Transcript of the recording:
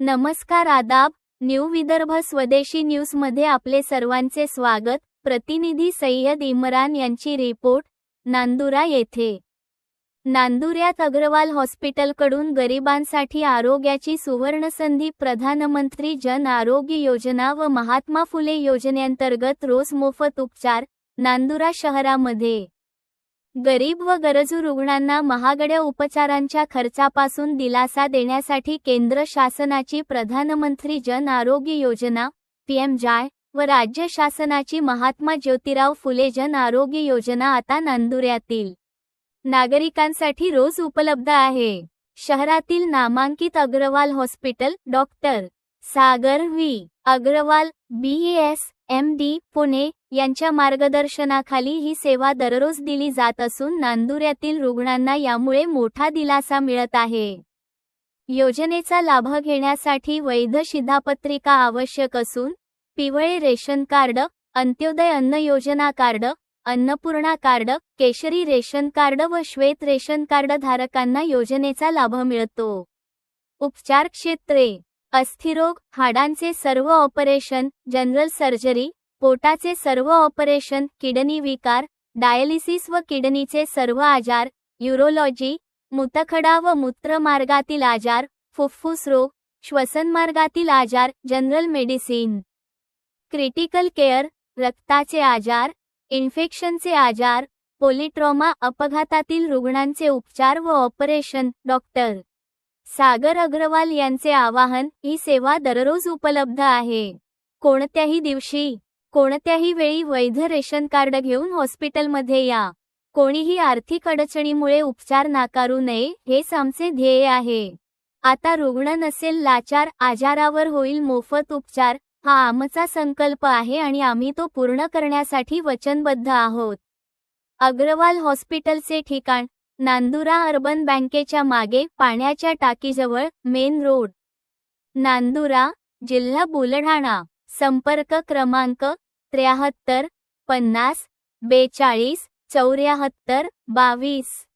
नमस्कार आदाब न्यू विदर्भ स्वदेशी न्यूजमध्ये आपले सर्वांचे स्वागत. प्रतिनिधी सय्यद इम्रान यांची रिपोर्ट नांदुरा येथे. नांदुऱ्यात अग्रवाल हॉस्पिटलकडून गरिबांसाठी आरोग्याची सुवर्णसंधी प्रधानमंत्री जन आरोग्य योजना व महात्मा फुले योजनेअंतर्गत रोज मोफत उपचार नांदुरा शहरामध्ये. गरीब व गरजू रुग्णांना महागड्या उपचारांच्या खर्चापासून दिलासा देण्यासाठी केंद्र शासनाची प्रधानमंत्री जन आरोग्य योजना पीएम जाय व राज्य शासनाची महात्मा ज्योतिराव फुले जन आरोग्य योजना आता नांदुऱ्यातील. नागरिकांसाठी रोज उपलब्ध आहे. शहरातील नामांकित Agarwal hospital doctor Sagar V. Agarwal B S M D Pune यांच्या मार्गदर्शनाखाली ही सेवा दररोज दिली जात असून नांदुऱ्यातील रुग्णांना यामुळे मोठा दिलासा मिळत आहे. योजनेचा लाभ घेण्यासाठी वैध शिधापत्रिका आवश्यक असून पिवळे ration card Antyodaya Anna Yojana card Annapurna card केशरी रेशन कार्ड व श्वेत रेशन कार्ड धारकांना योजनेचा लाभ मिळतो. उपचार क्षेत्रे. अस्थिरोग हाडांचे सर्व ऑपरेशन जनरल सर्जरी पोटाचे सर्व ऑपरेशन किडनी विकार डायलिसिस व किडनीचे सर्व आजार युरोलॉजी मूतखडा व मूत्रमार्गातील आजार फुफ्फुस रोग श्वसनमार्गातील आजार जनरल मेडिसिन. क्रिटिकल केअर रक्ताचे आजार इन्फेक्शनचे आजार पोलिट्रॉमा अपघातातील रुग्णांचे उपचार व ऑपरेशन डॉक्टर सागर अग्रवाल यांचे आवाहन ही सेवा दररोज उपलब्ध आहे. कोणत्याही दिवशी कोणत्याही वेळी वैध रेशन कार्ड घेऊन हॉस्पिटलमध्ये या. कोणीही आर्थिक अडचणीमुळे उपचार नाकारू नये हेच आमचे ध्येय आहे. आता रुग्ण नसेल लाचार आजारावर होईल मोफत उपचार हा आमचा संकल्प आहे आणि आम्ही तो पूर्ण करण्यासाठी वचनबद्ध आहोत. अग्रवाल हॉस्पिटलचे ठिकाण नांदुरा अर्बन बँकेच्या मागे पाण्याच्या टाकीजवळ मेन रोड. नांदुरा जिल्हा बुलढाणा संपर्क क्रमांक त्र्याहत्तर पन्नास बेचाळीस चौऱ्याहत्तर बावीस.